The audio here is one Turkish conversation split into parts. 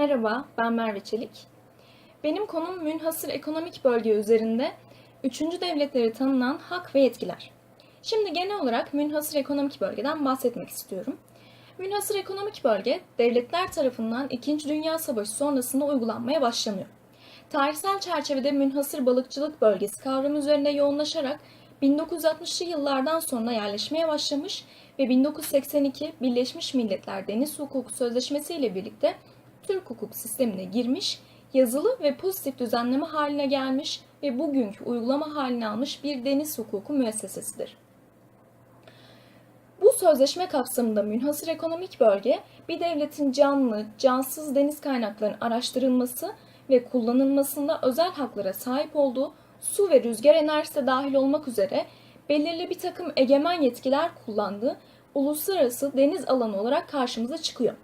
Merhaba, ben Merve Çelik. Benim konum münhasır ekonomik bölge üzerinde üçüncü devletleri tanınan hak ve yetkiler. Şimdi genel olarak münhasır ekonomik bölgeden bahsetmek istiyorum. Münhasır ekonomik bölge, devletler tarafından İkinci Dünya Savaşı sonrasında uygulanmaya başlanıyor. Tarihsel çerçevede münhasır balıkçılık bölgesi kavramı üzerinde yoğunlaşarak 1960'lı yıllardan sonra yerleşmeye başlamış ve 1982 Birleşmiş Milletler Deniz Hukuku Sözleşmesi ile birlikte Türk hukuk sistemine girmiş, yazılı ve pozitif düzenleme haline gelmiş ve bugünkü uygulama haline almış bir deniz hukuku müessesesidir. Bu sözleşme kapsamında münhasır ekonomik bölge, bir devletin canlı, cansız deniz kaynaklarının araştırılması ve kullanılmasında özel haklara sahip olduğu su ve rüzgar enerjisi dahil olmak üzere belirli bir takım egemen yetkiler kullandığı uluslararası deniz alanı olarak karşımıza çıkıyor.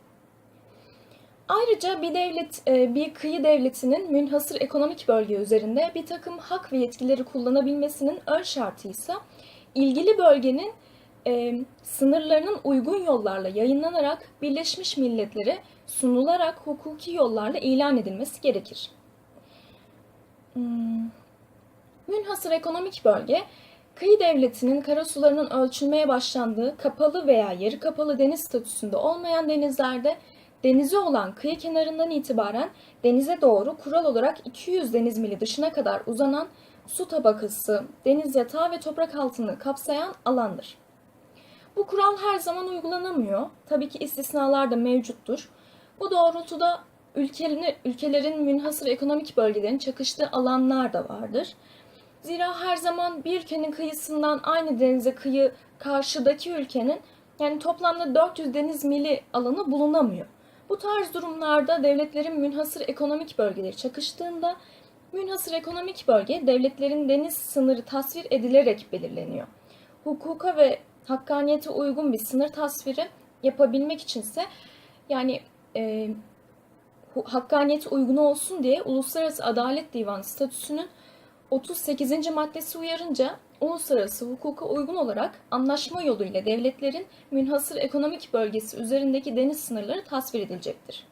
Ayrıca bir devlet, e, bir kıyı devletinin münhasır ekonomik bölge üzerinde bir takım hak ve yetkileri kullanabilmesinin ön şartı ise ilgili bölgenin e, sınırlarının uygun yollarla yayınlanarak Birleşmiş Milletler'e sunularak hukuki yollarla ilan edilmesi gerekir. Hmm. Münhasır ekonomik bölge, kıyı devletinin karasularının ölçülmeye başlandığı kapalı veya yarı kapalı deniz statüsünde olmayan denizlerde denize olan kıyı kenarından itibaren denize doğru kural olarak 200 deniz mili dışına kadar uzanan su tabakası, deniz yatağı ve toprak altını kapsayan alandır. Bu kural her zaman uygulanamıyor. Tabii ki istisnalar da mevcuttur. Bu doğrultuda ülkelerin, ülkelerin münhasır ekonomik bölgelerin çakıştığı alanlar da vardır. Zira her zaman bir ülkenin kıyısından aynı denize kıyı karşıdaki ülkenin yani toplamda 400 deniz mili alanı bulunamıyor. Bu tarz durumlarda devletlerin münhasır ekonomik bölgeleri çakıştığında münhasır ekonomik bölge devletlerin deniz sınırı tasvir edilerek belirleniyor. Hukuka ve hakkaniyete uygun bir sınır tasviri yapabilmek içinse yani e, hakkaniyete uygun olsun diye Uluslararası Adalet Divanı statüsünün 38. maddesi uyarınca uluslararası hukuka uygun olarak anlaşma yoluyla devletlerin münhasır ekonomik bölgesi üzerindeki deniz sınırları tasvir edilecektir.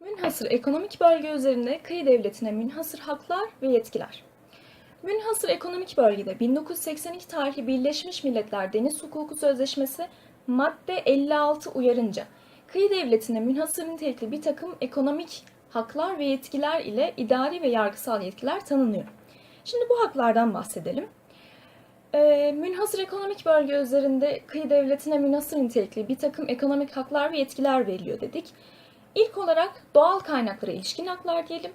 Münhasır ekonomik bölge üzerinde kıyı devletine münhasır haklar ve yetkiler. Münhasır ekonomik bölgede 1982 tarihli Birleşmiş Milletler Deniz Hukuku Sözleşmesi madde 56 uyarınca kıyı devletine münhasır nitelikli bir takım ekonomik haklar ve yetkiler ile idari ve yargısal yetkiler tanınıyor. Şimdi bu haklardan bahsedelim. Ee, münhasır ekonomik bölge üzerinde kıyı devletine münhasır nitelikli bir takım ekonomik haklar ve yetkiler veriliyor dedik. İlk olarak doğal kaynaklara ilişkin haklar diyelim.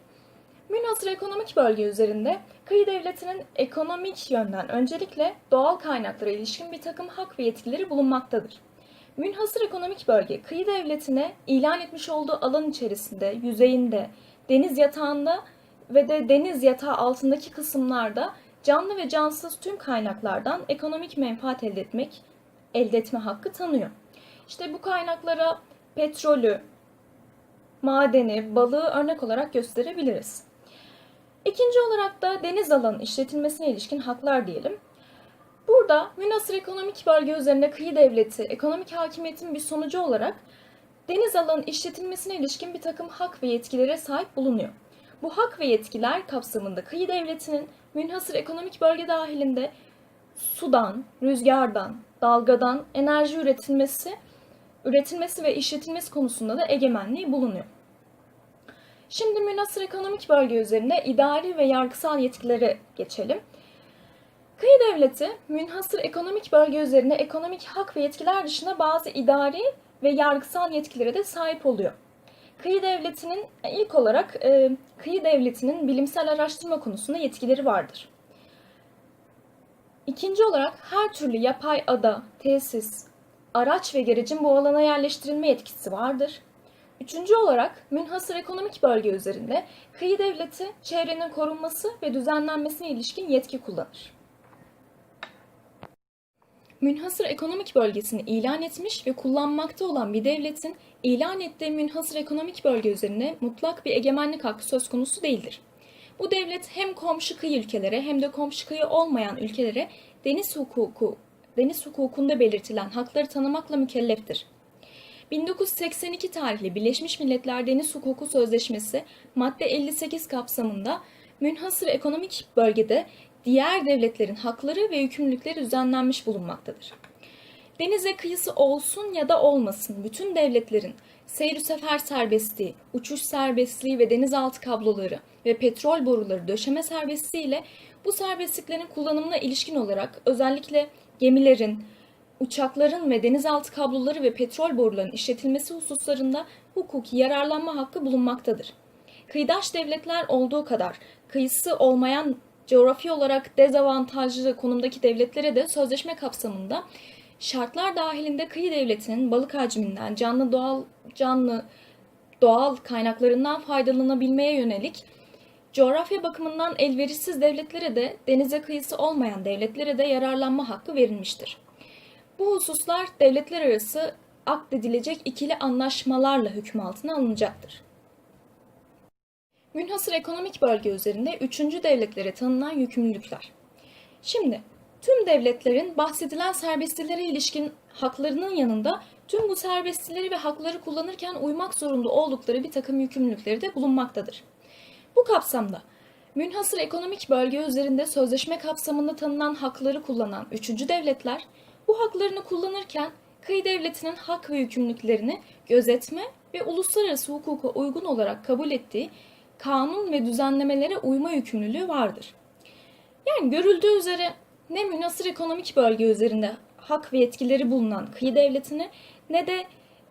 Münhasır ekonomik bölge üzerinde kıyı devletinin ekonomik yönden öncelikle doğal kaynaklara ilişkin bir takım hak ve yetkileri bulunmaktadır. Münhasır ekonomik bölge kıyı devletine ilan etmiş olduğu alan içerisinde, yüzeyinde, deniz yatağında ve de deniz yatağı altındaki kısımlarda canlı ve cansız tüm kaynaklardan ekonomik menfaat elde etmek, elde etme hakkı tanıyor. İşte bu kaynaklara petrolü, madeni, balığı örnek olarak gösterebiliriz. İkinci olarak da deniz alanı işletilmesine ilişkin haklar diyelim. Burada münasır ekonomik bölge üzerinde kıyı devleti ekonomik hakimiyetin bir sonucu olarak deniz alanı işletilmesine ilişkin bir takım hak ve yetkilere sahip bulunuyor. Bu hak ve yetkiler kapsamında kıyı devletinin münhasır ekonomik bölge dahilinde sudan, rüzgardan, dalgadan enerji üretilmesi, üretilmesi ve işletilmesi konusunda da egemenliği bulunuyor. Şimdi münhasır ekonomik bölge üzerinde idari ve yargısal yetkilere geçelim. Kıyı devleti münhasır ekonomik bölge üzerinde ekonomik hak ve yetkiler dışında bazı idari ve yargısal yetkilere de sahip oluyor. Kıyı devletinin ilk olarak e, kıyı devletinin bilimsel araştırma konusunda yetkileri vardır. İkinci olarak her türlü yapay ada, tesis, araç ve gerecin bu alana yerleştirilme yetkisi vardır. Üçüncü olarak münhasır ekonomik bölge üzerinde kıyı devleti çevrenin korunması ve düzenlenmesine ilişkin yetki kullanır. Münhasır ekonomik bölgesini ilan etmiş ve kullanmakta olan bir devletin ilan ettiği münhasır ekonomik bölge üzerinde mutlak bir egemenlik hakkı söz konusu değildir. Bu devlet hem komşu kıyı ülkelere hem de komşu kıyı olmayan ülkelere deniz hukuku, deniz hukukunda belirtilen hakları tanımakla mükelleftir. 1982 tarihli Birleşmiş Milletler Deniz Hukuku Sözleşmesi madde 58 kapsamında münhasır ekonomik bölgede diğer devletlerin hakları ve yükümlülükleri düzenlenmiş bulunmaktadır. Denize kıyısı olsun ya da olmasın bütün devletlerin seyir sefer serbestliği, uçuş serbestliği ve denizaltı kabloları ve petrol boruları döşeme serbestliği ile bu serbestliklerin kullanımına ilişkin olarak özellikle gemilerin, uçakların ve denizaltı kabloları ve petrol borularının işletilmesi hususlarında hukuki yararlanma hakkı bulunmaktadır. Kıyıdaş devletler olduğu kadar kıyısı olmayan coğrafi olarak dezavantajlı konumdaki devletlere de sözleşme kapsamında şartlar dahilinde kıyı devletinin balık hacminden, canlı doğal canlı doğal kaynaklarından faydalanabilmeye yönelik coğrafya bakımından elverişsiz devletlere de denize kıyısı olmayan devletlere de yararlanma hakkı verilmiştir. Bu hususlar devletler arası akdedilecek ikili anlaşmalarla hüküm altına alınacaktır. Münhasır ekonomik bölge üzerinde üçüncü devletlere tanınan yükümlülükler. Şimdi tüm devletlerin bahsedilen serbestilere ilişkin haklarının yanında tüm bu serbestileri ve hakları kullanırken uymak zorunda oldukları bir takım yükümlülükleri de bulunmaktadır. Bu kapsamda münhasır ekonomik bölge üzerinde sözleşme kapsamında tanınan hakları kullanan üçüncü devletler bu haklarını kullanırken kıyı devletinin hak ve yükümlülüklerini gözetme ve uluslararası hukuka uygun olarak kabul ettiği kanun ve düzenlemelere uyma yükümlülüğü vardır. Yani görüldüğü üzere ne münhasır ekonomik bölge üzerinde hak ve yetkileri bulunan kıyı devletine ne de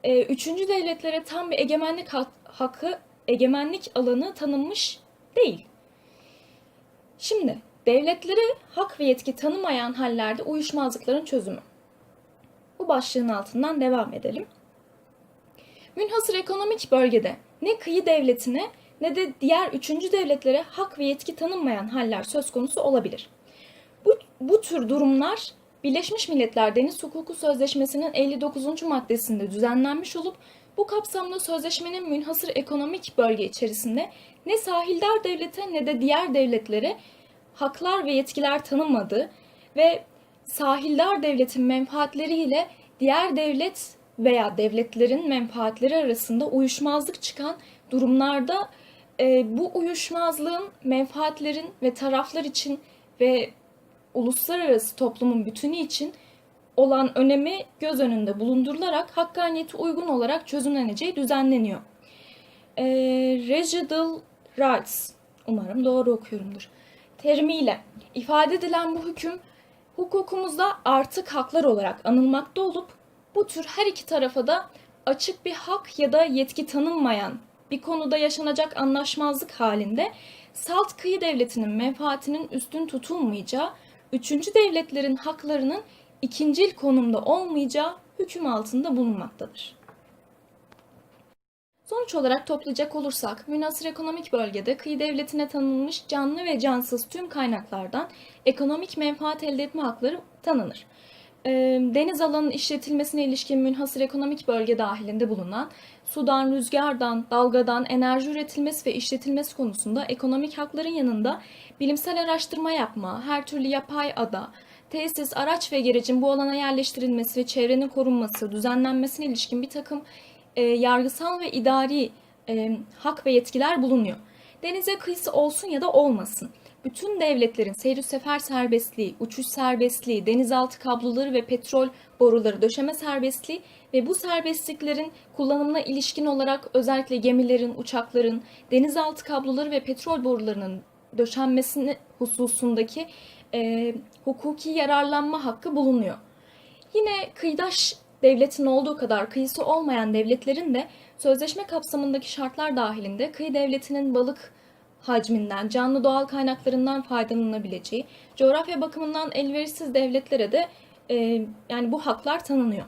e, üçüncü devletlere tam bir egemenlik hak- hakkı, egemenlik alanı tanınmış değil. Şimdi devletlere hak ve yetki tanımayan hallerde uyuşmazlıkların çözümü. Bu başlığın altından devam edelim. Münhasır ekonomik bölgede ne kıyı devletine ne de diğer üçüncü devletlere hak ve yetki tanınmayan haller söz konusu olabilir. Bu, bu tür durumlar Birleşmiş Milletler Deniz Hukuku Sözleşmesi'nin 59. maddesinde düzenlenmiş olup bu kapsamda sözleşmenin münhasır ekonomik bölge içerisinde ne sahildar devlete ne de diğer devletlere haklar ve yetkiler tanınmadığı ve sahildar devletin menfaatleriyle diğer devlet veya devletlerin menfaatleri arasında uyuşmazlık çıkan durumlarda e, bu uyuşmazlığın menfaatlerin ve taraflar için ve uluslararası toplumun bütünü için olan önemi göz önünde bulundurularak hakkaniyeti uygun olarak çözümleneceği düzenleniyor. E, residual rights, umarım doğru okuyorumdur, terimiyle ifade edilen bu hüküm hukukumuzda artık haklar olarak anılmakta olup bu tür her iki tarafa da açık bir hak ya da yetki tanınmayan bir konuda yaşanacak anlaşmazlık halinde salt kıyı devletinin menfaatinin üstün tutulmayacağı, üçüncü devletlerin haklarının ikincil konumda olmayacağı hüküm altında bulunmaktadır. Sonuç olarak toplayacak olursak, münhasır ekonomik bölgede kıyı devletine tanınmış canlı ve cansız tüm kaynaklardan ekonomik menfaat elde etme hakları tanınır. Deniz alanının işletilmesine ilişkin münhasır ekonomik bölge dahilinde bulunan sudan, rüzgardan, dalgadan enerji üretilmesi ve işletilmesi konusunda ekonomik hakların yanında bilimsel araştırma yapma, her türlü yapay ada, tesis, araç ve gerecin bu alana yerleştirilmesi ve çevrenin korunması, düzenlenmesine ilişkin bir takım e, yargısal ve idari e, hak ve yetkiler bulunuyor. Denize kıyısı olsun ya da olmasın. Bütün devletlerin seyir sefer serbestliği, uçuş serbestliği, denizaltı kabloları ve petrol boruları döşeme serbestliği ve bu serbestliklerin kullanımına ilişkin olarak özellikle gemilerin, uçakların, denizaltı kabloları ve petrol borularının döşenmesini hususundaki e, hukuki yararlanma hakkı bulunuyor. Yine kıyıdaş devletin olduğu kadar kıyısı olmayan devletlerin de sözleşme kapsamındaki şartlar dahilinde kıyı devletinin balık hacminden, canlı doğal kaynaklarından faydalanabileceği, coğrafya bakımından elverişsiz devletlere de e, yani bu haklar tanınıyor.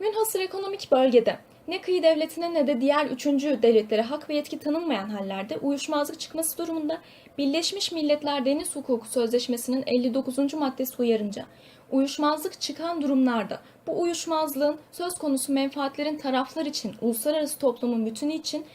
Münhasır ekonomik bölgede ne kıyı devletine ne de diğer üçüncü devletlere hak ve yetki tanınmayan hallerde uyuşmazlık çıkması durumunda Birleşmiş Milletler Deniz Hukuku Sözleşmesi'nin 59. maddesi uyarınca uyuşmazlık çıkan durumlarda bu uyuşmazlığın söz konusu menfaatlerin taraflar için, uluslararası toplumun bütünü için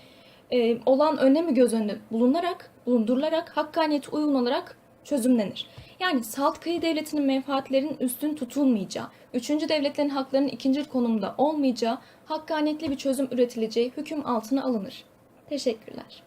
e, olan önemi göz önünde bulunarak, bulundurularak hakkaniyeti uygun olarak çözümlenir. Yani salt kıyı devletinin menfaatlerinin üstün tutulmayacağı, üçüncü devletlerin haklarının ikinci konumda olmayacağı, hakkaniyetli bir çözüm üretileceği hüküm altına alınır. Teşekkürler.